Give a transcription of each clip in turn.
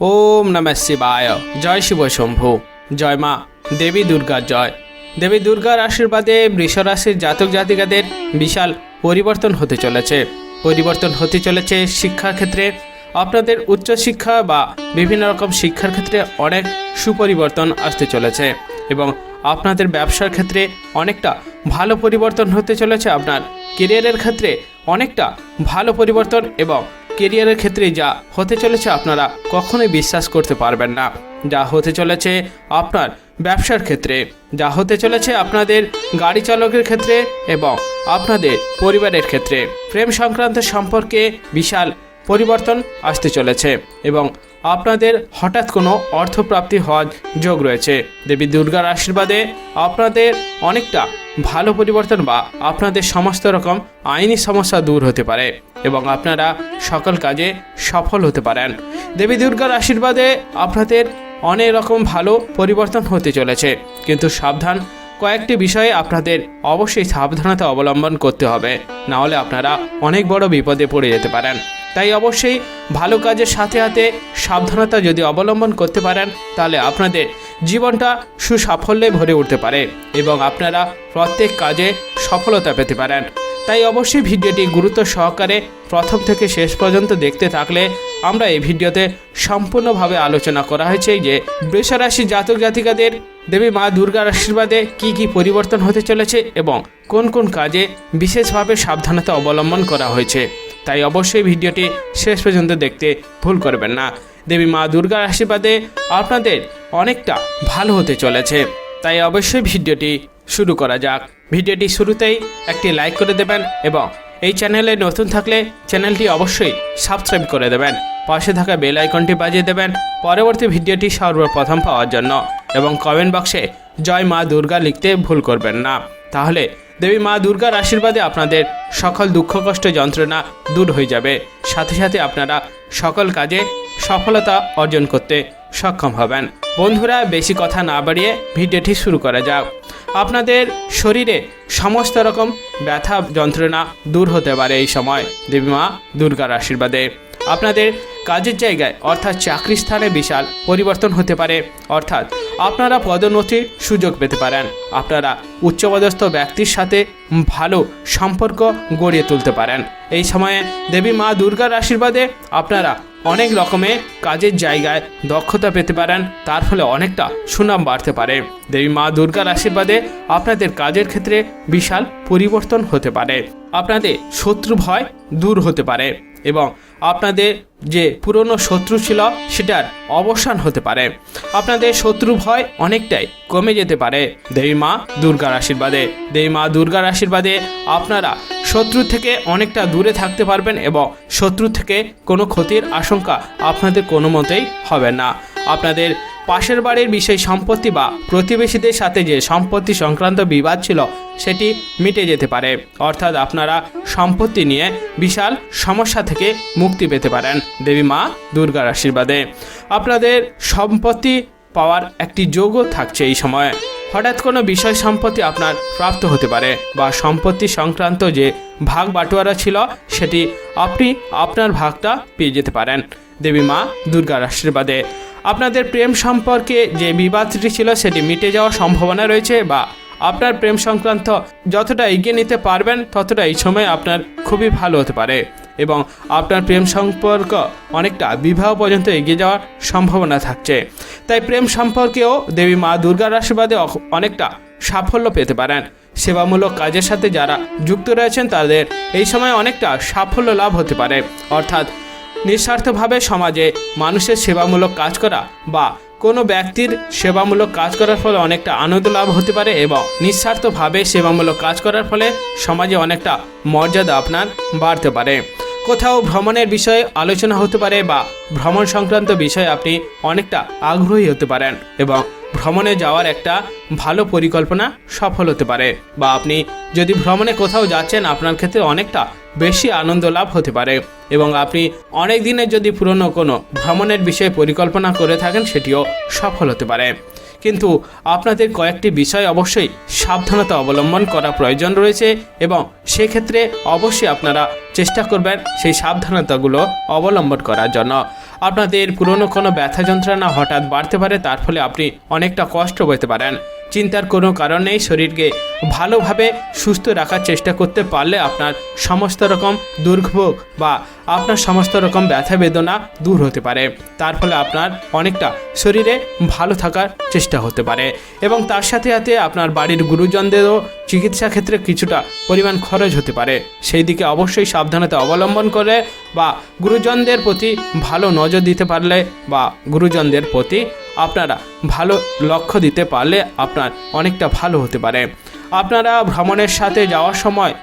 ওম নমঃ শিবায়। জয় শিব শম্ভু। জয় মা। দেবী দুর্গার জয়। দেবী দুর্গার আশীর্বাদে বৃষরাশির জাতক জাতিকাদের বিশাল পরিবর্তন হতে চলেছে। পরিবর্তন হতে চলেছে শিক্ষার ক্ষেত্রে। আপনাদের উচ্চশিক্ষা বা বিভিন্ন রকম শিক্ষার ক্ষেত্রে অনেক সুপরিবর্তন আসতে চলেছে এবং আপনাদের ব্যবসার ক্ষেত্রে অনেকটা ভালো পরিবর্তন হতে চলেছে। আপনার কেরিয়ারের ক্ষেত্রে অনেকটা ভালো পরিবর্তন এবং কেরিয়ারের ক্ষেত্রে যা হতে চলেছে আপনারা কখনোই বিশ্বাস করতে পারবেন না। যা হতে চলেছে আপনার ব্যবসার ক্ষেত্রে, যা হতে চলেছে আপনাদের গাড়ি চালকের ক্ষেত্রে এবং আপনাদের পরিবারের ক্ষেত্রে। প্রেম সংক্রান্ত সম্পর্কে বিশাল পরিবর্তন আসতে চলেছে এবং আপনাদের হঠাৎ কোনো অর্থপ্রাপ্তি হওয়ার যোগ রয়েছে। দেবী দুর্গার আশীর্বাদে আপনাদের অনেকটা ভালো পরিবর্তন বা আপনাদের সমস্ত রকম আইনি সমস্যা দূর হতে পারে এবং আপনারা সকল কাজে সফল হতে পারেন। দেবী দুর্গার আশীর্বাদে আপনাদের অনেক রকম ভালো পরিবর্তন হতে চলেছে। কিন্তু সাবধান কয়েকটি বিষয়ে আপনাদের অবশ্যই সাবধানতা অবলম্বন করতে হবে। না হলে আপনারা অনেক বড় বিপদে পড়ে যেতে পারেন। তাই অবশ্যই ভালো কাজের সাথে সাথে সাবধানতা যদি অবলম্বন করতে পারেন, তাহলে আপনাদের জীবনটা সুসাফল্যে ভরে উঠতে পারে এবং আপনারা প্রত্যেক কাজে সফলতা পেতে পারেন। তাই অবশ্যই ভিডিওটি গুরুত্ব সহকারে প্রথম থেকে শেষ পর্যন্ত দেখতে থাকলে আমরা এই ভিডিওতে সম্পূর্ণভাবে আলোচনা করা হয়েছে যে বৃষরাশি জাতক জাতিকাদের দেবী মা দুর্গার আশীর্বাদে কি কি পরিবর্তন হতে চলেছে এবং কোন কোন কাজে বিশেষভাবে সাবধানতা অবলম্বন করা হয়েছে। তাই অবশ্যই ভিডিওটি শেষ পর্যন্ত দেখতে ভুল করবেন না। দেবী মা দুর্গার আশীর্বাদে আপনাদের অনেকটা ভালো হতে চলেছে। তাই অবশ্যই ভিডিওটি শুরু করা যাক। ভিডিওটি শুরুতেই একটি লাইক করে দেবেন এবং এই চ্যানেলে নতুন থাকলে চ্যানেলটি অবশ্যই সাবস্ক্রাইব করে দেবেন। পাশে থাকা বেল আইকনটি বাজিয়ে দেবেন পরবর্তী ভিডিওটি সর্বপ্রথম পাওয়ার জন্য এবং কমেন্ট বক্সে জয় মা দুর্গা লিখতে ভুল করবেন না। তাহলে দেবী মা দুর্গার আশীর্বাদে আপনাদের সকল দুঃখ, কষ্ট, যন্ত্রণা দূর হয়ে যাবে। সাথে সাথে আপনারা সকল কাজে সফলতা অর্জন করতে সক্ষম হবেন। বন্ধুরা, বেশি কথা না বাড়িয়ে ভিডিওটি শুরু করা যাক। আপনাদের শরীরে সমস্ত রকম ব্যথা, যন্ত্রণা দূর হতে পারে এই সময় দেবী মা দুর্গার আশীর্বাদে। আপনাদের কাজের জায়গায়, অর্থাৎ চাকরি স্থানে বিশাল পরিবর্তন হতে পারে। অর্থাৎ আপনারা পদোন্নতির সুযোগ পেতে পারেন। আপনারা উচ্চপদস্থ ব্যক্তির সাথে ভালো সম্পর্ক গড়িয়ে তুলতে পারেন। এই সময়ে দেবী মা দুর্গার আশীর্বাদে আপনারা অনেক রকমের কাজের জায়গায় দক্ষতা পেতে পারেন। তার ফলে অনেকটা সুনাম বাড়তে পারে। দেবী মা দুর্গার আশীর্বাদে আপনাদের কাজের ক্ষেত্রে বিশাল পরিবর্তন হতে পারে। আপনাদের শত্রু ভয় দূর হতে পারে। এবং আপনাদের যে পুরনো শত্রু ছিল সেটার অবসান হতে পারে। আপনাদের শত্রু ভয় অনেকটাই কমে যেতে পারে। দেবী মা দুর্গার আশীর্বাদে। দেবী মা দুর্গার আশীর্বাদে আপনারা শত্রু থেকে অনেকটা দূরে থাকতে পারবেন এবং শত্রু থেকে কোনো ক্ষতির আশঙ্কা আপনাদের কোনো মতেই হবে না। আপনাদের পাশের বাড়ির বিষয় সম্পত্তি বা প্রতিবেশীদের সাথে যে সম্পত্তি সংক্রান্ত বিবাদ ছিল, সেটি মিটে যেতে পারে। অর্থাৎ আপনারা সম্পত্তি নিয়ে বিশাল সমস্যা থেকে মুক্তি পেতে পারেন। দেবী মা দুর্গার আশীর্বাদে। আপনাদের সম্পত্তি পাওয়ার একটি যোগও থাকছে এই সময়ে। হঠাৎ কোনো বিষয় সম্পত্তি আপনার প্রাপ্ত হতে পারে বা সম্পত্তি সংক্রান্ত যে ভাগ বাটোয়ারা ছিল, সেটি আপনি আপনার ভাগটা পেয়ে যেতে পারেন। দেবী মা দুর্গার আশীর্বাদে। আপনাদের প্রেম সম্পর্কে যে বিবাদটি ছিল সেটি মিটে যাওয়ার সম্ভাবনা রয়েছে বা আপনার প্রেম সংক্রান্ত যতটা এগিয়ে নিতে পারবেন ততটা এই সময় আপনার খুবই ভালো হতে পারে এবং আপনার প্রেম সম্পর্ক অনেকটা বিবাহ পর্যন্ত এগিয়ে যাওয়ার সম্ভাবনা থাকছে। তাই প্রেম সম্পর্কেও দেবী মা দুর্গার আশীর্বাদে অনেকটা সাফল্য পেতে পারেন। সেবামূলক কাজের সাথে যারা যুক্ত রয়েছেন, তাদের এই সময় অনেকটা সাফল্য লাভ হতে পারে। অর্থাৎ নিঃস্বার্থভাবে সমাজে মানুষের সেবামূলক কাজ করা বা কোনো ব্যক্তির সেবামূলক কাজ করার ফলে অনেকটা আনন্দ লাভ হতে পারে এবং নিঃস্বার্থভাবে সেবামূলক কাজ করার ফলে সমাজে অনেকটা মর্যাদা আপনার বাড়তে পারে। কোথাও ভ্রমণের বিষয়ে আলোচনা হতে পারে বা ভ্রমণ সংক্রান্ত বিষয়ে আপনি অনেকটা আগ্রহী হতে পারেন এবং ভ্রমণে যাওয়ার একটা ভালো পরিকল্পনা সফল হতে পারে। বা আপনি যদি ভ্রমণে কোথাও যাচ্ছেন, আপনার ক্ষেত্রে অনেকটা বেশি আনন্দ লাভ হতে পারে। এবং আপনি অনেক দিনের যদি পুরনো কোনো ভ্রমণের বিষয়ে পরিকল্পনা করে থাকেন, সেটিও সফল হতে পারে। কিন্তু আপনাদের কয়েকটি বিষয় অবশ্যই সাবধানতা অবলম্বন করা প্রয়োজন রয়েছে এবং সেক্ষেত্রে অবশ্যই আপনারা চেষ্টা করবেন সেই সাবধানতাগুলো অবলম্বন করার জন্য। আপনাদের পুরনো কোনো ব্যথা যন্ত্রণা হঠাৎ বাড়তে পারে, তার ফলে আপনি অনেকটা কষ্ট পেতে পারেন। চিন্তার কোনো কারণ নেই শরীরকে ভালোভাবে সুস্থ রাখার চেষ্টা করতে পারলে আপনার সমস্ত রকম দুর্ভোগ বা আপনার সমস্ত রকম ব্যথা বেদনা দূর হতে পারে। তার ফলে আপনার অনেকটা শরীরে ভালো থাকার চেষ্টা হতে পারে। এবং তার সাথে সাথে আপনার বাড়ির গুরুজনদেরও চিকিৎসা ক্ষেত্রে কিছুটা পরিমাণ খরচ হতে পারে। সেই দিকে অবশ্যই সাবধানতা অবলম্বন করে বা গুরুজনদের প্রতি ভালো নজর দিতে পারলে বা গুরুজনদের প্রতি আপনারা ভালো লক্ষ্য দিতে পারলে আপনার অনেকটা ভালো হতে পারে। আপনারা ভ্রমণের সাথে যাওয়ার সময়,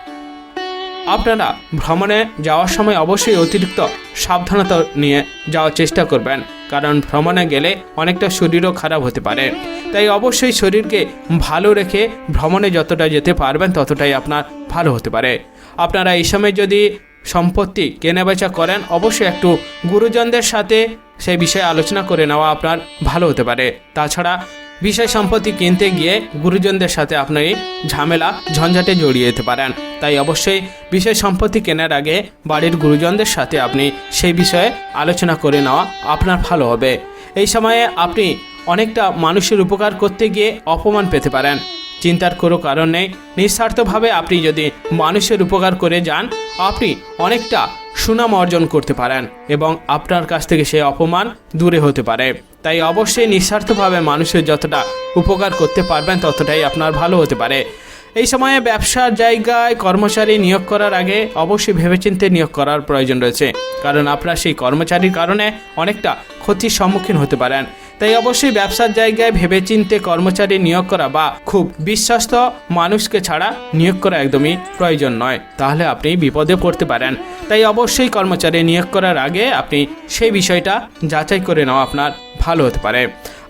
আপনারা ভ্রমণে যাওয়ার সময় অবশ্যই অতিরিক্ত সাবধানতা নিয়ে যাওয়ার চেষ্টা করবেন, কারণ ভ্রমণে গেলে অনেকটা শরীরও খারাপ হতে পারে। তাই অবশ্যই শরীরকে ভালো রেখে ভ্রমণে যতটা যেতে পারবেন ততটাই আপনার ভালো হতে পারে। আপনারা এই সময় যদি সম্পত্তি কেনাবেচা করেন, অবশ্যই একটু গুরুজনদের সাথে সেই বিষয়ে আলোচনা করে নেওয়া আপনার ভালো হতে পারে। তাছাড়া বিষয় সম্পত্তি কিনতে গিয়ে গুরুজনদের সাথে আপনি ঝামেলা, ঝঞ্ঝাটে জড়িয়ে যেতে পারেন। তাই অবশ্যই বিষয় সম্পত্তি কেনার আগে বাড়ির গুরুজনদের সাথে আপনি সেই বিষয়ে আলোচনা করে নেওয়া আপনার ভালো হবে। এই সময়ে আপনি অনেকটা মানুষের উপকার করতে গিয়ে অপমান পেতে পারেন। চিন্তার কোনো কারণ নেই। নিঃস্বার্থভাবে আপনি যদি মানুষের উপকার করে যান, আপনি অনেকটা সুনাম অর্জন করতে পারেন এবং আপনার কাছ থেকে সেই অপমান দূরে হতে পারে। তাই অবশ্যই নিঃস্বার্থভাবে মানুষের যতটা উপকার করতে পারবেন, ততটাই আপনার ভালো হতে পারে। এই সময়ে ব্যবসার জায়গায় কর্মচারী নিয়োগ করার আগে অবশ্যই ভেবেচিন্তে নিয়োগ করার প্রয়োজন রয়েছে। কারণ আপনার সেই কর্মচারীর কারণে অনেকটা ক্ষতির সম্মুখীন হতে পারেন। তাই অবশ্যই ব্যবসার জায়গায় ভেবেচিন্তে কর্মচারী নিয়োগ করা বা খুব বিশ্বস্ত মানুষকে ছাড়া নিয়োগ করা একদমই প্রয়োজন নয়। তাহলে আপনি বিপদে পড়তে পারেন। তাই অবশ্যই কর্মচারী নিয়োগ করার আগে আপনি সেই বিষয়টা যাচাই করে নেওয়া আপনার। ভালো হতে পারে।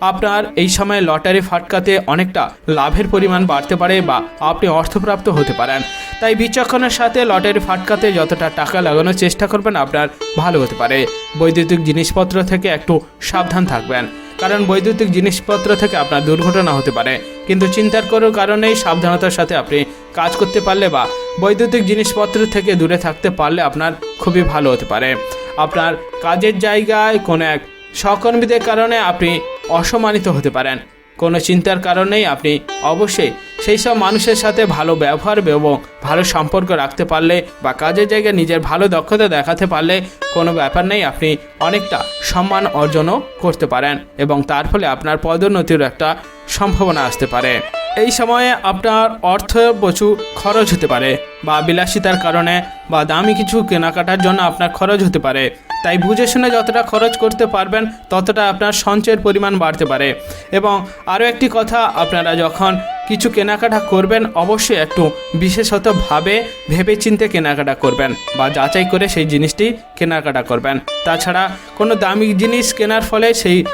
আপনার এই সময় লটারি ফাটকাতে অনেকটা লাভের পরিমাণ বাড়তে পারে বা আপনি অর্থপ্রাপ্ত হতে পারেন। তাই বিচক্ষণের সাথে লটারি ফাটকাতে যতটা টাকা লাগানোর চেষ্টা করবেন আপনার ভালো হতে পারে। বৈদ্যুতিক জিনিসপত্র থেকে একটু সাবধান থাকবেন। কারণ বৈদ্যুতিক জিনিসপত্র থেকে আপনার দুর্ঘটনা হতে পারে। কিন্তু চিন্তার কোনো কারণেই সাবধানতার সাথে আপনি কাজ করতে পারলে বা বৈদ্যুতিক জিনিসপত্র থেকে দূরে থাকতে পারলে আপনার খুবই ভালো হতে পারে। আপনার কাজের জায়গায় কোনো এক সহকর্মীদের কারণে আপনি অসম্মানিত হতে পারেন। কোনো চিন্তার কারণেই আপনি অবশ্যই সেই সব মানুষের সাথে ভালো ব্যবহার এবং ভালো সম্পর্ক রাখতে পারলে বা কাজের জায়গায় নিজের ভালো দক্ষতা দেখাতে পারলে কোনো ব্যাপার নেই, আপনি অনেকটা সম্মান অর্জনও করতে পারেন এবং তার ফলে আপনার পদোন্নতির একটা সম্ভাবনা আসতে পারে। এই সময়ে আপনার অর্থ প্রচুর খরচ হতে পারে বা বিলাসিতার কারণে বা দামি কিছু কেনাকাটার জন্য আপনার খরচ হতে পারে। তাই বুঝে শুনে যতটা খরচ করতে পারবেন, ততটা আপনার সঞ্চয়ের পরিমাণ বাড়তে পারে। এবং আরও একটি কথা, আপনারা যখন কিছু কেনাকাটা করবেন, অবশ্যই একটু বিশেষতভাবে ভেবে চিন্তে কেনাকাটা করবেন বা যাচাই করে সেই জিনিসটি কেনাকাটা করবেন। তাছাড়া কোনো দামি জিনিস কেনার ফলে সেই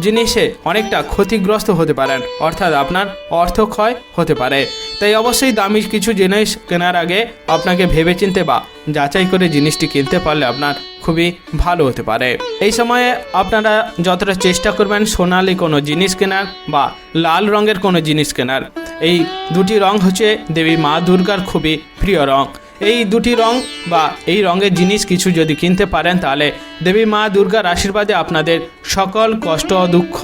জিনিসে অনেকটা ক্ষতিগ্রস্ত হতে পারেন, অর্থাৎ আপনার অর্থ ক্ষয় হতে পারে। তাই অবশ্যই দামি কিছু জিনিস কেনার আগে আপনাকে ভেবেচিন্তে বা যাচাই করে জিনিসটি কিনতে পারলে আপনার খুবই ভালো হতে পারে। এই সময়ে আপনারা যতটা চেষ্টা করবেন সোনালি কোনো জিনিস কেনার বা লাল রঙের কোনো জিনিস কেনার। এই দুটি রং হচ্ছে দেবী মা দুর্গার খুবই প্রিয় রং। এই দুটি রং বা এই রঙের জিনিস কিছু যদি কিনতে পারেন, তাহলে দেবী মা দুর্গার আশীর্বাদে আপনাদের সকল কষ্ট, দুঃখ,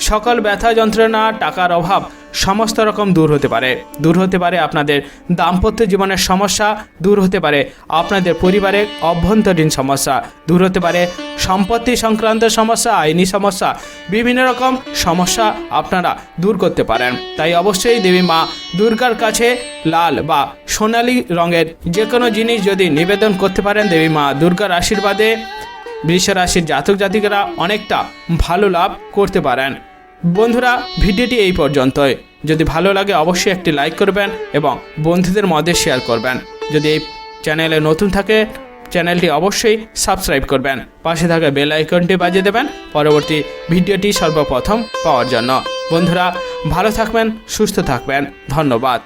সকল ব্যথা যন্ত্রণা, টাকার অভাব সমস্ত রকম দূর হতে পারে। দূর হতে পারে আপনাদের দাম্পত্য জীবনের সমস্যা, দূর হতে পারে আপনাদের পরিবারের অভ্যন্তরীণ সমস্যা, দূর হতে পারে সম্পত্তি সংক্রান্ত সমস্যা, আইনি সমস্যা, বিভিন্ন রকম সমস্যা আপনারা দূর করতে পারেন। তাই অবশ্যই দেবী মা দুর্গার কাছে লাল বা সোনালী রঙের যে কোনো জিনিস যদি নিবেদন করতে পারেন, দেবী মা দুর্গার আশীর্বাদে বৃষ রাশির জাতক জাতিকারা অনেকটা ভালো লাভ করতে পারেন। বন্ধুরা, ভিডিওটি এই পর্যন্তই। যদি ভালো লাগে, অবশ্যই একটি লাইক করবেন এবং বন্ধুদের মধ্যে শেয়ার করবেন। যদি এই চ্যানেলে নতুন থাকে, চ্যানেলটি অবশ্যই সাবস্ক্রাইব করবেন। পাশে থাকা বেল আইকনটি বাজিয়ে দেবেন পরবর্তী ভিডিওটি সর্বপ্রথম পাওয়ার জন্য। বন্ধুরা, ভালো থাকবেন, সুস্থ থাকবেন। ধন্যবাদ।